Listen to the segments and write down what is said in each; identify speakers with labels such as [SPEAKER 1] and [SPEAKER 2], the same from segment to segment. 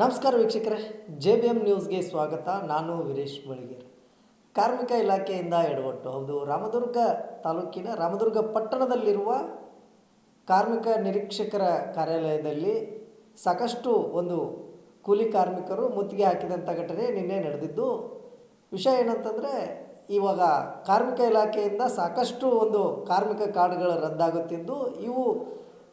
[SPEAKER 1] ನಮಸ್ಕಾರ ವೀಕ್ಷಕರೇ, J B M ನ್ಯೂಸ್ಗೆ ಸ್ವಾಗತ. ನಾನು ವೀರೇಶ್ ಬಳಿಗೇರ್ ಕಾರ್ಮಿಕ ಇಲಾಖೆಯಿಂದ ಎಡವಟ್ಟು. ಹೌದು, ರಾಮದುರ್ಗ ತಾಲೂಕಿನ ರಾಮದುರ್ಗ ಪಟ್ಟಣದಲ್ಲಿರುವ ಕಾರ್ಮಿಕ ನಿರೀಕ್ಷಕರ ಕಾರ್ಯಾಲಯದಲ್ಲಿ ಸಾಕಷ್ಟು ಒಂದು ಕೂಲಿ ಕಾರ್ಮಿಕರು ಮುತ್ತಿಗೆ ಹಾಕಿದಂಥ ಘಟನೆ ನಿನ್ನೆ ನಡೆದಿದ್ದು, ವಿಷಯ ಏನಂತಂದರೆ, ಇವಾಗ ಕಾರ್ಮಿಕ ಇಲಾಖೆಯಿಂದ ಸಾಕಷ್ಟು ಒಂದು ಕಾರ್ಮಿಕ ಕಾರ್ಡ್ಗಳು ರದ್ದಾಗುತ್ತಿದ್ದು, ಇವು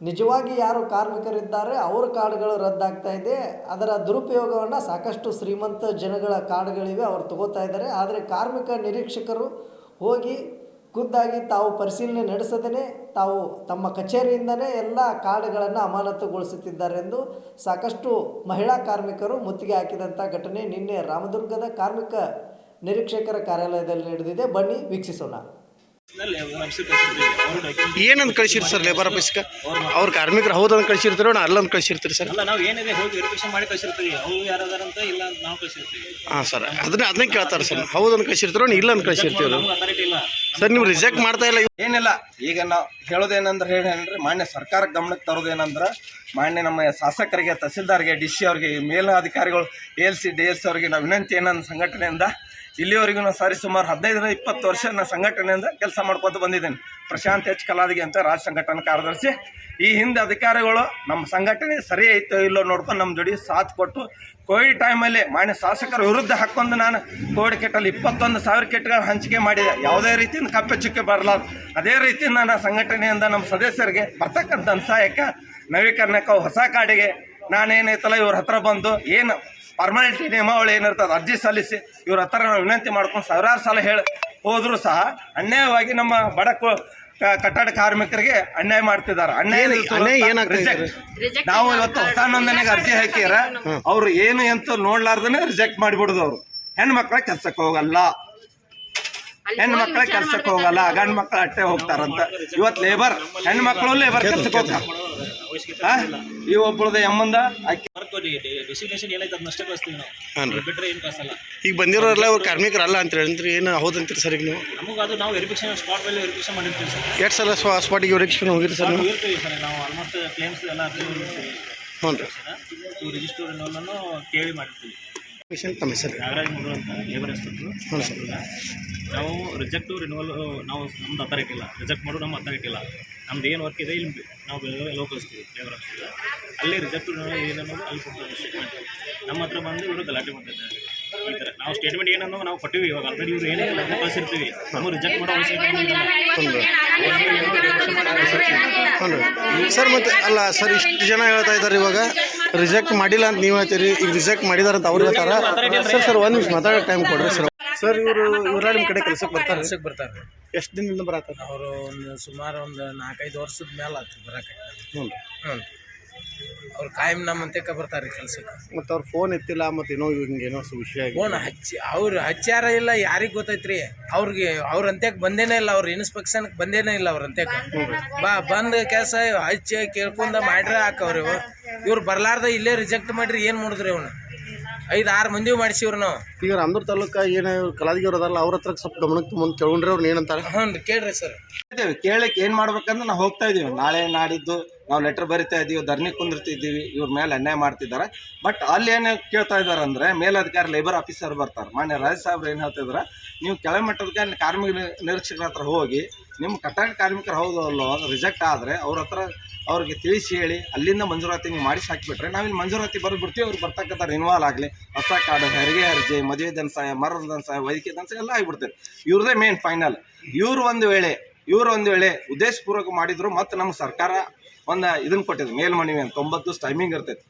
[SPEAKER 1] ನಿಜವಾಗಿ ಯಾರು ಕಾರ್ಮಿಕರಿದ್ದಾರೆ, ಅವ್ರ ಕಾರ್ಡ್ಗಳು ರದ್ದಾಗ್ತಾ ಇದೆ. ಅದರ ದುರುಪಯೋಗವನ್ನು ಸಾಕಷ್ಟು ಶ್ರೀಮಂತ ಜನಗಳ ಕಾರ್ಡ್ಗಳಿವೆ, ಅವ್ರು ತಗೋತಾ ಇದ್ದಾರೆ. ಆದರೆ ಕಾರ್ಮಿಕ ನಿರೀಕ್ಷಕರು ಹೋಗಿ ಖುದ್ದಾಗಿ ತಾವು ಪರಿಶೀಲನೆ ನಡೆಸದೇ ತಾವು ತಮ್ಮ ಕಚೇರಿಯಿಂದಲೇ ಎಲ್ಲ ಕಾರ್ಡ್ಗಳನ್ನು ಅಮಾನತುಗೊಳಿಸುತ್ತಿದ್ದಾರೆಂದು ಸಾಕಷ್ಟು ಮಹಿಳಾ ಕಾರ್ಮಿಕರು ಮುತ್ತಿಗೆ ಹಾಕಿದಂಥ ಘಟನೆ ನಿನ್ನೆ ರಾಮದುರ್ಗದ ಕಾರ್ಮಿಕ ನಿರೀಕ್ಷಕರ ಕಾರ್ಯಾಲಯದಲ್ಲಿ ನಡೆದಿದೆ. ಬನ್ನಿ ವೀಕ್ಷಿಸೋಣ.
[SPEAKER 2] ಏನಂತ ಕಳಿಸಿರಿ ಸರ್ ಲೇಬರ್ ಆಫೀಸ್ಗೆ ಅವ್ರ ಕಾರ್ಮಿಕರು ಹೌದಂತ ಕಳಿಸಿರ್ತೀರೋ ನಾ ಅಲ್ಲಂತ ಕಳಿಸಿರ್ತೀರಿ ಸರ್?
[SPEAKER 3] ಅಲ್ಲ ನಾವು ಏನಿದೆ ಹೋಗಿ ವೆರಿಫಿಕೇಶನ್ ಮಾಡಿ ಕಳ್ಸಿರ್ತೀವಿ. ಅವ್ರು ಯಾರದಾರ ಅಂತ ಇಲ್ಲ ಅಂತ ನಾವು ಕಳ್ಸಿರ್ತೀವಿ.
[SPEAKER 2] ಹಾಂ ಸರ್ ಅದನ್ನ ಅದನ್ನೇ ಕೇಳ್ತಾರೆ ಸರ್. ಹೌದಂತ ಕಳಿಸಿರ್ತೀರೋ ಇಲ್ಲ ಅಂತ ಕಳಿಸಿರ್ತೀವಿ
[SPEAKER 3] ನಮ್ಗೆ ಅಥಾರಿಟಿ ಇಲ್ಲ.
[SPEAKER 2] ಸರ್ ನೀವು ರಿಜೆಕ್ಟ್ ಮಾಡ್ತಾ ಇಲ್ಲ
[SPEAKER 4] ಏನಿಲ್ಲ, ಈಗ ನಾವು ಹೇಳೋದೇನಂದ್ರೆ ಹೇಳಿ ಮಾನ್ಯ ಸರ್ಕಾರ ಗಮನಕ್ಕೆ ತರೋದೇನಂದ್ರೆ, ಮಾನ್ಯ ನಮ್ಮ ಶಾಸಕರಿಗೆ, ತಹಸೀಲ್ದಾರ್ಗೆ, ಡಿ ಸಿ ಅವ್ರಿಗೆ, ಮೇಲಾಧಿಕಾರಿಗಳು, A L C, D L C ಅವ್ರಿಗೆ ನಾವು ವಿನಂತಿ ಏನಂದ ಸಂಘಟನೆಯಿಂದ ಇಲ್ಲಿವರೆಗೂ ನಾವು ಸಾರಿ ಸುಮಾರು ಹದಿನೈದರಿಂದ ಇಪ್ಪತ್ತು ವರ್ಷ ನಾನು ಸಂಘಟನೆಯಿಂದ ಕೆಲಸ ಮಾಡ್ಕೊತ ಬಂದಿದ್ದೇನೆ. ಪ್ರಶಾಂತ್ ಎಚ್ ಕಲಾದಿಗೆ ಅಂತ ರಾಜ್ಯ ಸಂಘಟನಾ ಕಾರ್ಯದರ್ಶಿ. ಈ ಹಿಂದೆ ಅಧಿಕಾರಿಗಳು ನಮ್ಮ ಸಂಘಟನೆ ಸರಿ ಐತೋ ಇಲ್ಲೋ ನೋಡ್ಕೊಂಡು ನಮ್ಮ ಜೋಡಿ ಸಾಥ್ ಕೊಟ್ಟು ಕೋವಿಡ್ ಟೈಮಲ್ಲಿ ಮಾನ್ಯ ಶಾಸಕರ ವಿರುದ್ಧ ಹಾಕೊಂಡು ನಾನು ಕೋವಿಡ್ ಕೆಟ್ಟಲ್ಲಿ ಇಪ್ಪತ್ತೊಂದು ಸಾವಿರ ಕಿಟ್ಗಳು ಹಂಚಿಕೆ ಮಾಡಿದೆ. ಯಾವುದೇ ರೀತಿಯಿಂದ ಕಪ್ಪೆ ಚುಕ್ಕೆ ಬರಲಾರ್ದು. ಅದೇ ರೀತಿ ನಾನು ಸಂಘಟನೆಯಿಂದ ನಮ್ಮ ಸದಸ್ಯರಿಗೆ ಬರ್ತಕ್ಕಂಥ ಸಹಾಯಕ್ಕೆ ನವೀಕರಣಕ್ಕೆ ಹೊಸ ಕಾಡಿಗೆ ನಾನೇನೈತಲ್ಲ ಇವ್ರ ಹತ್ರ ಬಂದು ಏನು ಫಾರ್ಮಾಲಿಟಿ ನಿಯಮಾವಳಿ ಏನಿರ್ತದೆ ಅರ್ಜಿ ಸಲ್ಲಿಸಿ ಇವ್ರ ಹತ್ರ ನಾವು ವಿನಂತಿ ಮಾಡ್ಕೊಂಡು ಸಾವಿರಾರು ಸಲ ಹೇಳಿ ಹೋದರೂ ಸಹ ಅನ್ಯಾಯವಾಗಿ ನಮ್ಮ ಬಡ ಕ- ಕಟ್ಟಡ ಕಾರ್ಮಿಕರಿಗೆ ಅನ್ಯಾಯ ಮಾಡ್ತಿದ್ದಾರೆ. ಅನ್ಯಾಯ reject. ನಾವು ಇವತ್ತು ಹೊಸ ನೋಂದಣಿಗೆ ಅರ್ಜಿ ಹಾಕಿರ ಅವ್ರು ಏನು ಅಂತ ನೋಡ್ಲಾರ್ದನೆ ರಿಜೆಕ್ಟ್ ಮಾಡಿಬಿಡುದು ಅವರು. ಹೆಣ್ಮಕ್ಳ ಕೆಲ್ಸಕ್ಕೆ ಹೋಗಲ್ಲ. ಹೆಣ್ಮಕ್ಳ ಕೆಲ್ಸಕ್ಕೆ ಹೋಗಲ್ಲ ಗಂಡ್ ಮಕ್ಳು ಅಟ್ಟೆ ಹೋಗ್ತಾರಂತ. ಇವತ್ತು ಲೇಬರ್ ಹೆಣ್ಮಕ್ಳು ಲೇಬರ್ ಕೆಲ್ಸಕ್ಕೆ ಹೋಗ್ತಾರ? ಈ ಒಬ್ಬಳದ ಎಮ್ಮಂದ
[SPEAKER 2] ಈಗ ಬಂದಿರೋರೆಲ್ಲ ಅವ್ರು ಕಾರ್ಮಿಕರಲ್ಲ ಅಂತ ಹೇಳಿದ್ರಿ ಏನು ಹೌದಂತೀರಿ ಸರ್ ಈಗ ನೀವು?
[SPEAKER 3] ನಮಗೆ ಅದು ನಾವು ವೆರಿಫಿಕೇಶನ್ ಸ್ಪಾಟ್ ಮೇಲೆ ವೆರಿಫಿಕೇಶನ್ ಮಾಡಿರ್ತೀವಿ ಸರ್.
[SPEAKER 2] ಎಷ್ಟು ಸಲ ಸ್ಪಾಟಿಗೆ ವೆರಿಫಿಕೇಶನ್ ಹೋಗಿರಿ ಸರ್ ನೀವು?
[SPEAKER 3] ಸರ್ ನಾವು ಆಲ್ಮೋಸ್ಟ್ ಕ್ಲೇಮ್ಸ್ ಎಲ್ಲ ಅರ್ಜಿ ಮಾಡಿರ್ತೀವಿ.
[SPEAKER 2] ಹ್ಞೂ ರೀ.
[SPEAKER 3] ರಿಜಿಸ್ಟರ್ ಕೇಳಿ ಮಾಡಿರ್ತೀವಿ.
[SPEAKER 2] ತಮ್ಮ ಹೆಸರು?
[SPEAKER 3] ನಾಗರಾಜ್ ಮೂರು ಅಂತ ಲೇಬರ್ ಇನ್ಸ್ಪೆಕ್ಟ್ರು
[SPEAKER 2] ಹ್ಞೂ ಸರ್.
[SPEAKER 3] ನಾವು ರಿಜೆಕ್ಟು ರಿನುವಲ್ ನಾವು ನಮ್ದು ಅಥಾರಿಟಿ ಇಲ್ಲ ರಿಜೆಕ್ಟ್ ಮಾಡೋದು ನಮ್ಮ ಅಥಾರಿಟಿ ಇಲ್ಲ ನಮ್ದು ಏನು ವರ್ಕ್ ಇದೆ ಇಲ್ಲಿ ನಾವು ಬೆಳಗಾವಿ ಎಲ್ಲೋ ಕಳಿಸ್ತೀವಿ ಲೇಬರ್ ಆಫೀಸಿಂದ ಅಲ್ಲಿ ರಿಜೆಕ್ಟ್ ರಿನುವಲ್ ಏನನ್ನೋದು ಅಲ್ಲಿ ಕೊಡ್ತಾರೆ ಸ್ಟೇಟ್ಮೆಂಟ್ ನಮ್ಮ ಹತ್ರ ಬಂದು ಇವರು ಗಲಾಟೆ ಮಾಡ್ತಿದ್ದಾರೆ. ಈ ಥರ ನಾವು ಸ್ಟೇಟ್ಮೆಂಟ್ ಏನನ್ನೋ ನಾವು ಕೊಟ್ಟಿವಿ ಇವಾಗ. ಆಲ್ರೆಡಿ ಇವ್ರು ಏನೇ ಇಲ್ಲ ಕಳಿಸಿರ್ತೀವಿ. ನಾವು ರಿಜೆಕ್ಟ್ ಮಾಡೋ ಅವಶ್ಯಕತೆ
[SPEAKER 2] ಸರ್ ಮತ್ತೆ ಅಲ್ಲ ಸರ್ ಇಷ್ಟು ಜನ ಹೇಳ್ತಾ ಇದ್ದಾರೆ ಇವಾಗ. ರಿಜೆಕ್ಟ್ ಮಾಡಿಲ್ಲ ಅಂತ ನೀವು ಹೇಳ್ತೀರಿ. ಈಗ ರಿಜೆಕ್ಟ್ ಮಾಡಿದಾರ ಅಂತ ಅವ್ರು ಹೇಳ್ತಾರ. ಸರ್ ಸರ್ ಒಂದು ನಿಮಿಷ ಮಾತಾಡೋ ಟೈಮ್ ಕೊಡ್ರಿ ಸರ್. ಸರ್ ಇವರು ಇವರ ನಿಮ್ಮ ಕಡೆ ಕೆಲಸಕ್ಕೆ ಬರ್ತಾರೆ.
[SPEAKER 5] ಕೆಲ್ಸಕ್ಕೆ ಬರ್ತಾರೆ.
[SPEAKER 2] ಎಷ್ಟು ದಿನದಿಂದ ಬರತ್ತಾರೆ
[SPEAKER 5] ಅವರು ಒಂದು ಸುಮಾರು ಒಂದು ನಾಲ್ಕೈದು ವರ್ಷದ ಮೇಲೆ ಆಯ್ತು ಬರಕ್ಕೆ.
[SPEAKER 2] ಹ್ಞೂ ರೀ
[SPEAKER 5] ಹ್ಞೂ ಅವ್ರು ಕಾಯಂ ನಮ್ಮ ಅಂತ್ಯಕ್ಕೆ ಬರ್ತಾರೆ ಕೆಲಸಕ್ಕೆ
[SPEAKER 2] ಮತ್ತು ಅವ್ರು ಫೋನ್ ಎತ್ತಿಲ್ಲ ಮತ್ತು ಏನೋ ಹಿಂಗೆ ಏನೋ ಸ ವಿಷಯ.
[SPEAKER 5] ಫೋನ್ ಹಚ್ಚಿ ಅವ್ರು ಹಚ್ಚಾರ ಇಲ್ಲ ಯಾರಿಗೆ ಗೊತ್ತೈತ್ರಿ? ಅವ್ರಿಗೆ ಅವ್ರ ಅಂತ್ಯಕ್ಕೆ ಬಂದೇನೇ ಇಲ್ಲ ಅವ್ರ ಇನ್ಸ್ಪೆಕ್ಷನ್ಗೆ ಬಂದೇನೇ ಇಲ್ಲ ಅವ್ರ ಅಂತ್ಯಕ್ಕೆ ಬಾ ಬಂದ ಕೆಲಸ ಹಚ್ಚಿ ಕೇಳ್ಕೊಂಡ ಮಾಡ್ರೆ ಹಾಕವ್ರಿ ಇವು ಇವ್ರು ಬರ್ಲಾರ್ದ ಇಲ್ಲೇ ರಿಜೆಕ್ಟ್ ಮಾಡ್ರಿ ಏನು ಮಾಡಿದ್ರಿ ಅವ್ನು? ಐದು ಆರು ಮಂದಿ ಮಾಡಿಸಿವ್ರಿ ನಾವು.
[SPEAKER 2] ಈಗ ಅಂದ್ರ ತಾಲೂಕ ಏನ ಕಲಾದಿಗರು ಅದಲ್ಲ ಅವ್ರ ಹತ್ರ ಸ್ವಲ್ಪ ಗಮನಕ್ಕೆ ಮುಂದೆ ಕೇಳ್ಕೊಂಡ್ರೆ ಅವ್ರು ಏನಂತಾರೆ?
[SPEAKER 5] ಹ್ಞೂ ಕೇಳ್ರಿ ಸರ್.
[SPEAKER 4] ಕೇಳಕ್ ಕೇಳಕ್ಕೆ ಏನ್ ಮಾಡ್ಬೇಕಂದ್ರೆ ನಾವು ಹೋಗ್ತಾ ಇದೀವಿ. ನಾಳೆ ನಾಡಿದ್ದು ನಾವು ಲೆಟರ್ ಬರಿತಾ ಇದ್ದೀವಿ ಧರಣಿ ಕುಂದಿರ್ತಿದ್ದೀವಿ, ಇವ್ರ ಮೇಲೆ ಅನ್ಯಾಯ ಮಾಡ್ತಿದ್ದಾರೆ. ಬಟ್ ಅಲ್ಲಿ ಏನು ಕೇಳ್ತಾ ಇದ್ದಾರೆ ಅಂದ್ರೆ, ಮೇಲಧಿಕಾರಿ ಲೇಬರ್ ಆಫೀಸರ್ ಬರ್ತಾರೆ. ಮಾನ್ಯ ರಾಜ್ ಸಾಹೇಬ್ರು ಏನು ಹೇಳ್ತಿದ್ರೆ ನೀವು ಕೆಳಮಟ್ಟದ ಕಾರ್ಮಿಕ ನಿರೀಕ್ಷಕರ ಹತ್ರ ಹೋಗಿ ನಿಮ್ಮ ಕಟ್ಟಡ ಕಾರ್ಮಿಕರು ಹೌದು ಅಲ್ಲೋ ರಿಜೆಕ್ಟ್ ಆದರೆ ಅವ್ರ ಹತ್ರ ಅವ್ರಿಗೆ ತಿಳಿಸಿ ಹೇಳಿ, ಅಲ್ಲಿಂದ ಮಂಜೂರಾತಿ ನೀವು ಮಾಡಿಸಿ ಹಾಕಿಬಿಟ್ರೆ, ನಾವಿಲ್ಲಿ ಮಂಜೂರಾತಿ ಬರೆದು ಬಿಡ್ತೀವಿ, ಅವ್ರು ಬರ್ತಕ್ಕಂಥ ರಿನ್ವಾಲ್ ಆಗಲಿ. ಹೊಸ ಕಾರ್ಡ್ ಹೆರಿಗೆ ಅರ್ಜಿ, ಮದುವೆ ದನಸಾಯ ಮರದ ಧನ ಸಹಾಯ, ವೈದ್ಯಕೀಯ ಧನ ಎಲ್ಲ ಆಗಿಬಿಡ್ತೈತೆ ಇವ್ರದೇ ಮೇನ್ ಫೈನಲ್ ಇವ್ರು ಒಂದು ವೇಳೆ, ಇವ್ರು ಒಂದು ವೇಳೆ ಉದ್ದೇಶಪೂರ್ವಕ ಮಾಡಿದ್ರು ಮತ್ತು ನಮ್ಮ ಸರ್ಕಾರ ಒಂದು ಇದನ್ನ ಕೊಟ್ಟಿದ್ರು ಮೇಲ್ಮನವಿ ಅಂತ ತೊಂಬತ್ತು ದಿವಸ ಟೈಮಿಂಗ್ ಇರ್ತೈತಿ.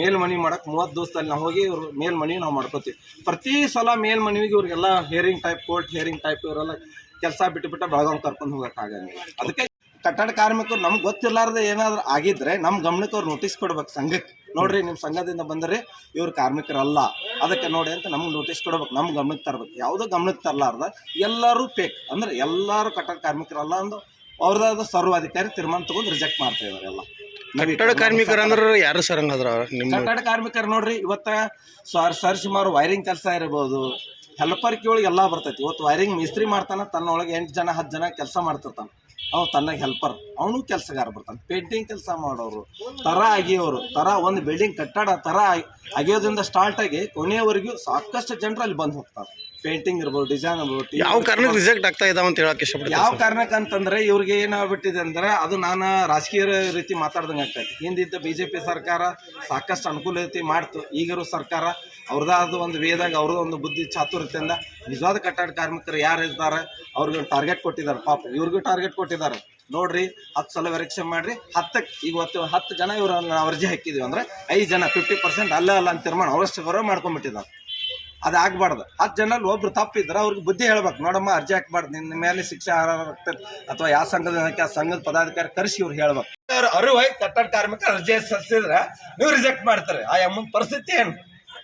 [SPEAKER 4] ಮೇಲ್ಮನವಿ ಮಾಡಕ್ಕೆ ಮೂವತ್ತು ದಿವಸದಲ್ಲಿ ನಾವು ಹೋಗಿ ಇವ್ರು ಮೇಲ್ಮನವಿ ನಾವು ಮಾಡ್ಕೋತೀವಿ. ಪ್ರತಿ ಸಲ ಮೇಲ್ಮನವಿಗೆ ಇವ್ರಿಗೆಲ್ಲ hearing type court hearing type ಇವರೆಲ್ಲ ಕೆಲಸ ಬಿಟ್ಟು ಬಿಟ್ಟು ಬೆಳಗಾವ್ ಕರ್ಕೊಂಡು ಹೋಗೋಕ್ಕಾಗಂಗಿಲ್ಲ ಅದಕ್ಕೆ ಕಟ್ಟಡ ಕಾರ್ಮಿಕರು ನಮ್ಗೆ ಗೊತ್ತಿರ್ಲಾರ್ದೆ ಏನಾದ್ರು ಆಗಿದ್ರೆ ನಮ್ಮ ಗಮನಕ್ಕೆ ಅವ್ರು ನೋಟಿಸ್ ಕೊಡ್ಬೇಕು ಸಂಘಕ್ಕೆ. ನೋಡ್ರಿ ನಿಮ್ಮ ಸಂಘದಿಂದ ಬಂದರೆ, ಇವ್ರು ಕಾರ್ಮಿಕರಲ್ಲ. ಅದಕ್ಕೆ ನೋಡಿ ಅಂತ ನಮ್ಗೆ ನೋಟಿಸ್ ಕೊಡ್ಬೇಕು ನಮ್ಮ ಗಮನಕ್ಕೆ ತರ್ಬೇಕು. ಯಾವುದೋ ಗಮನಕ್ಕೆ ತರಲಾರ್ದ ಎಲ್ಲರೂ ಪೇಕ್ ಅಂದ್ರೆ ಎಲ್ಲರೂ ಕಟ್ಟಡ ಕಾರ್ಮಿಕರಲ್ಲ ಅಂದು ಅವ್ರದ್ದಾದ ಸರ್ವಾಧಿಕಾರಿ ತೀರ್ಮಾನ ತಗೊಂಡು ರಿಜೆಕ್ಟ್ ಮಾಡ್ತಾ ಇದಾರೆ ಎಲ್ಲ.
[SPEAKER 2] ಕಟ್ಟಡ ಕಾರ್ಮಿಕರು ಅಂದ್ರೆ ಯಾರು ಸರ್ ಹಂಗದ್ರ ನಿಮ್ಮ
[SPEAKER 4] ಕಟ್ಟಡ ಕಾರ್ಮಿಕರು ನೋಡ್ರಿ ಇವತ್ತ ಸರ್ ಸರ್ ಸುಮಾರು ವೈರಿಂಗ್ ಕೆಲಸ ಇರ್ಬೋದು ಹೆಲ್ಪರ್ ಒಳಗೆ ಎಲ್ಲ ಬರ್ತೈತಿ. ಇವತ್ತು ವೈರಿಂಗ್ ಮಿಸ್ತ್ರಿ ಮಾಡ್ತಾನ ತನ್ನೊಳಗೆ ಎಂಟು ಜನ ಹತ್ತು ಜನ ಕೆಲಸ ಮಾಡ್ತಿರ್ತಾನೆ. ಅವ್ನು ತನ್ನ ಹೆಲ್ಪರ್ ಅವನು ಕೆಲಸಗಾರ ಬರ್ತಾನೆ. ಪೇಂಟಿಂಗ್ ಕೆಲಸ ಮಾಡೋರು ತರ ಅಗಿಯೋರು ತರ ಒಂದು ಬಿಲ್ಡಿಂಗ್ ಕಟ್ಟಡ ತರ ಅಗಿಯೋದ್ರಿಂದ ಸ್ಟಾರ್ಟ್ ಆಗಿ ಕೊನೆಯವರೆಗೂ ಸಾಕಷ್ಟು ಜನರು ಅಲ್ಲಿ ಬಂದು ಹೋಗ್ತಾರೆ. ಪೇಂಟಿಂಗ್ ಇರ್ಬೋದು ಡಿಸೈನ್ ಇರ್ಬೋದು
[SPEAKER 2] ಯಾವ ಕಾರಣಕ್ಕೆ ರಿಜೆಕ್ಟ್ ಆಗ್ತಾ ಇದಾವ ಅಂತ ಹೇಳಕ್ ಇಷ್ಟಪಡ್ತೀನಿ
[SPEAKER 4] ಯಾವ ಕಾರಣಕ್ಕೆ ಅಂತಂದ್ರೆ ಇವ್ರಿಗೆ ಏನಾಗ್ಬಿಟ್ಟಿದೆ ಅಂದ್ರೆ ಅದು ನಾನು ರಾಜಕೀಯ ರೀತಿ ಮಾತಾಡ್ದಂಗೆ ಆಗ್ತೈತಿ ಹಿಂದಿದ್ದ ಬಿಜೆಪಿ ಸರ್ಕಾರ ಸಾಕಷ್ಟು ಅನುಕೂಲತೆ ಮಾಡ್ತು. ಈಗಿರೋ ಸರ್ಕಾರ ಅವ್ರದ್ದಾದ ಒಂದು ವೇದಾಗ ಅವ್ರದ್ದು ಒಂದು ಬುದ್ಧಿ ಚಾತುರ್ಯತೆಯಿಂದ ನಿಜವಾದ ಕಟ್ಟಡ ಕಾರ್ಮಿಕರು ಯಾರು ಇರ್ತಾರೆ ಅವ್ರಿಗೆ ಟಾರ್ಗೆಟ್ ಕೊಟ್ಟಿದ್ದಾರೆ. ಪಾಪ ಇವ್ರಿಗೂ ಟಾರ್ಗೆಟ್ ಕೊಟ್ಟಿದ್ದಾರೆ. ನೋಡ್ರಿ ಹತ್ತು ಸಲ ಪರೀಕ್ಷೆ ಮಾಡ್ರಿ ಹತ್ತಕ್ಕೆ ಇವತ್ತು ಹತ್ತು ಜನ ಇವ್ರ ನಾವು ಅರ್ಜಿ ಹಾಕಿದ್ವಿ ಅಂದ್ರೆ ಐದು ಜನ ಫಿಫ್ಟಿ ಪರ್ಸೆಂಟ್ ಅಲ್ಲ ಅಲ್ಲ ಅಂತ ತೀರ್ಮಾನ ಅವರಷ್ಟು ಗೌರವ ಮಾಡ್ಕೊಂಡ್ಬಿಟ್ಟಿದ್ದಾರೆ. ಅದು ಆಗ್ಬಾರ್ದು ಹತ್ತು ಜನಲ್ಲಿ ಒಬ್ರು ತಪ್ಪಿದ್ರೆ ಅವ್ರಿಗೆ ಬುದ್ಧಿ ಹೇಳ್ಬೇಕು. ನೋಡಮ್ಮ, ಅರ್ಜಿ ಹಾಕ್ಬಾರ್ದು. ನಿನ್ನ ಮೇಲೆ ಶಿಕ್ಷೆ ಆಗ್ತದೆ ಅಥವಾ ಯಾವ ಸಂಘದ ಆ ಸಂಘದ ಪದಾಧಿಕಾರಿ ಕರೆಸಿ ಇವ್ರು ಹೇಳ್ಬೇಕು. ಅವ್ರು ಅರಿವಾಗಿ ಕಟ್ಟಡ ಕಾರ್ಮಿಕ ಅರ್ಜಿ ಸಲ್ಲಿಸಿದ್ರೆ ನೀವು ರಿಜೆಕ್ಟ್ ಮಾಡ್ತಾರೆ. ಆ ಅಮ್ಮನ ಪರಿಸ್ಥಿತಿ ಏನು?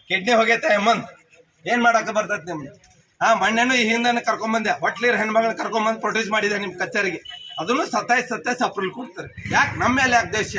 [SPEAKER 4] ಕಿಡ್ನಿ ಹೋಗೈತೆ ಆ ಅಮ್ಮನ್. ಏನ್ ಮಾಡಕ್ಕೆ ಬರ್ತೈತೆ ನಿಮ್ಗೆ? ಹಾ ಮಣ್ಣೆನು ಈ ಹಿಂದೆ ಕರ್ಕೊಂಬಂದೆ ಹೊಟ್ಲೀರ್ ಹೆಣ್ಮಗಳನ್ನ ಕರ್ಕೊಂಬಂದು ಪ್ರೊಡ್ಯೂಸ್ ಮಾಡಿದೆ ನಿಮ್ಮ ಕಚೇರಿಗೆ. ಅದನ್ನು ಸತ್ತಾಯ್ ಸತ್ತಾಯಿಸ್ ಸಪ್ರಲ್ ಕೊಡ್ತಾರೆ. ಯಾಕೆ? ನಮ್ಮ ಮೇಲೆ ಯಾಕೆ ದೇಶ